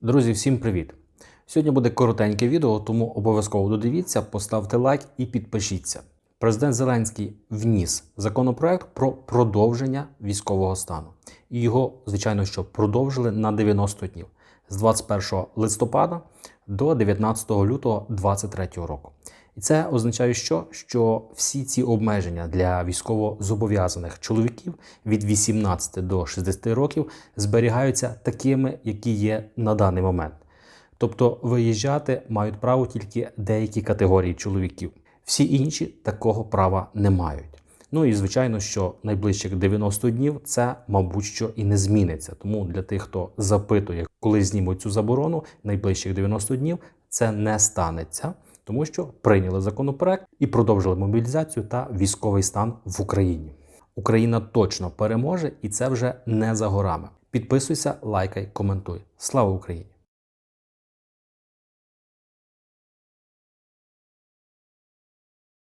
Друзі, всім привіт! Сьогодні буде коротеньке відео, тому обов'язково додивіться, поставте лайк і підпишіться. Президент Зеленський вніс законопроект про продовження військового стану. І його, звичайно, що продовжили на 90 днів з 21 листопада до 19 лютого 2023 року. І це означає, що, що всі ці обмеження для військовозобов'язаних чоловіків від 18 до 60 років зберігаються такими, які є на даний момент. Тобто виїжджати мають право тільки деякі категорії чоловіків. Всі інші такого права не мають. Ну і звичайно, що найближчих 90 днів це, мабуть, що і не зміниться. Тому для тих, хто запитує, коли знімуть цю заборону, найближчих 90 днів це не станеться, тому що прийняли законопроект і продовжили мобілізацію та військовий стан в Україні. Україна точно переможе, і це вже не за горами. Підписуйся, лайкай, коментуй. Слава Україні!